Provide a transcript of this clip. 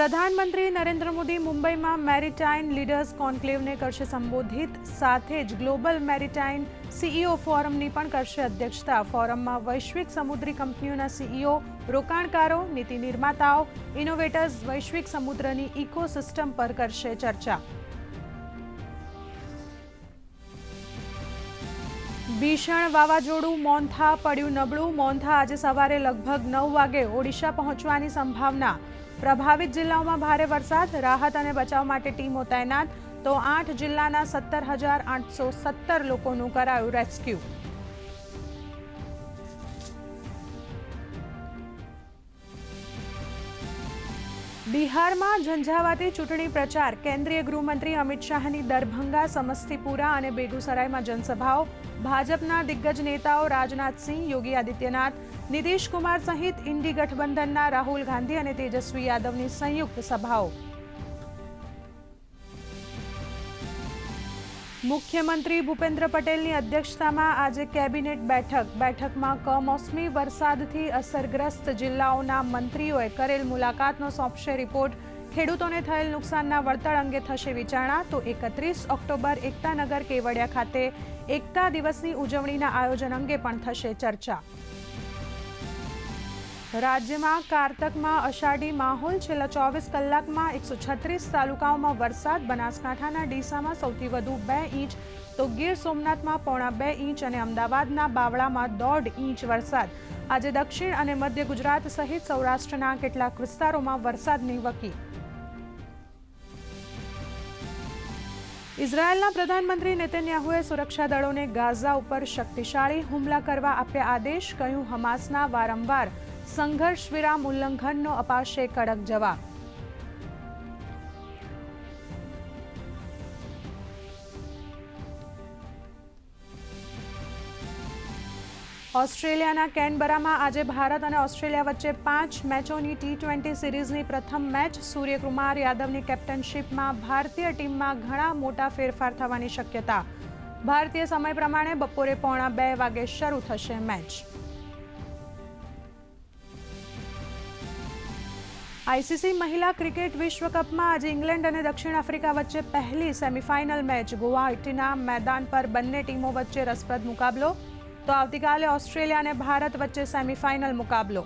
પ્રધાનમંત્રી નરેન્દ્ર મોદી મુંબઈમાં મેરીટાઇન લીડર્સ કોન્ક્લેવને કરશે સંબોધિત, સાથે જ ગ્લોબલ મેરીટાઇન સીઈઓ ફોરમની પણ કરશે અધ્યક્ષતા. ફોરમમાં વૈશ્વિક સમુદ્રી કંપનીઓના સીઈઓ, રોકાણકારો, નીતિ નિર્માતાઓ ઇનોવેટર્સ વૈશ્વિક સમુદ્રની ઇકોસિસ્ટમ પર કરશે ચર્ચા. ભીષણ વાવાઝોડું મોન્થા પડ્યું નબળું. મોન્થા આજે સવારે લગભગ નવ વાગે ઓડિશા પહોંચવાની સંભાવના. પ્રભાવિત જિલ્લાઓમાં ભારે વરસાદ, રાહત અને બચાવ માટે ટીમો તૈનાત, તો આઠ જિલ્લાના સત્તર હજાર આઠસો સત્તર લોકોનું કરાયું રેસ્ક્યુ. બિહારમાં ઝંઝાવાતી ચૂંટણી પ્રચાર. કેન્દ્રીય ગૃહમંત્રી અમિત શાહની દરભંગા, સમસ્તીપુરા અને બેગુસરાયમાં જનસભાઓ. ભાજપના દિગ્ગજ નેતાઓ રાજનાથસિંહ યોગી આદિત્યનાથ નીતિશ કુમાર સહિત ઇન્ડી ગઠબંધનના રાહુલ ગાંધી અને તેજસ્વી યાદવની સંયુક્ત સભાઓ. મુખ્યમંત્રી ભૂપેન્દ્ર પટેલની અધ્યક્ષતામાં આજે કેબિનેટ બેઠક. બેઠકમાં કમોસમી વરસાદથી અસરગ્રસ્ત જિલ્લાઓના મંત્રીઓએ કરેલ મુલાકાતનો સોંપશે રિપોર્ટ. ખેડૂતોને થયેલ નુકસાનના વળતર અંગે થશે વિચારણા. તો એકત્રીસ ઓક્ટોબર એકતાનગર કેવડિયા ખાતે એકતા દિવસની ઉજવણીના આયોજન અંગે પણ થશે ચર્ચા. રાજ્યમાં કારતકમાં અષાઢી માહોલ છેલ્લા ચોવીસ કલાકમાં એકસો છત્રીસ તાલુકાઓમાં વરસાદ, બનાસકાંઠાના ડીસામાં સૌથી વધુ બે ઇંચ, તો ગીર સોમનાથમાં પોણા બે ઇંચ અને અમદાવાદના બાવળામાં દોઢ ઇંચ વરસાદ. આજે દક્ષિણ અને મધ્ય ગુજરાત સહિત સૌરાષ્ટ્રના કેટલાક વિસ્તારોમાં વરસાદની વકી ઇઝરાયેલના પ્રધાનમંત્રી નેતન્યાહુએ સુરક્ષા દળોને ગાઝા ઉપર શક્તિશાળી હુમલા કરવા આપ્યા આદેશ, કહ્યું હમાસના વારંવાર સંઘર્ષ વિરામ ઉલ્લંઘનનો અપાશે કડક જવાબ. ઓસ્ટ્રેલિયાના કેનબરામાં આજે ભારત અને ઓસ્ટ્રેલિયા વચ્ચે પાંચ મેચોની ટી ટ્વેન્ટી સિરીઝની પ્રથમ મેચ. સૂર્યકુમાર યાદવની કેપ્ટનશીપમાં ભારતીય ટીમમાં ઘણા મોટા ફેરફાર થવાની શક્યતા. ભારતીય સમય પ્રમાણે બપોરે પોણા બે વાગે શરૂ થશે મેચ. આઈસીસી મહિલા ક્રિકેટ વિશ્વ કપમાં આજે ઇંગ્લેન્ડ અને દક્ષિણ આફ્રિકા વચ્ચે પહેલી સેમીફાઇનલ મેચ. ગુવાહાટીના મેદાન પર બંને ટીમો વચ્ચે રસપ્રદ મુકાબલો. તો આવતીકાલે ઓસ્ટ્રેલિયા અને ભારત વચ્ચે સેમીફાઇનલ મુકાબલો.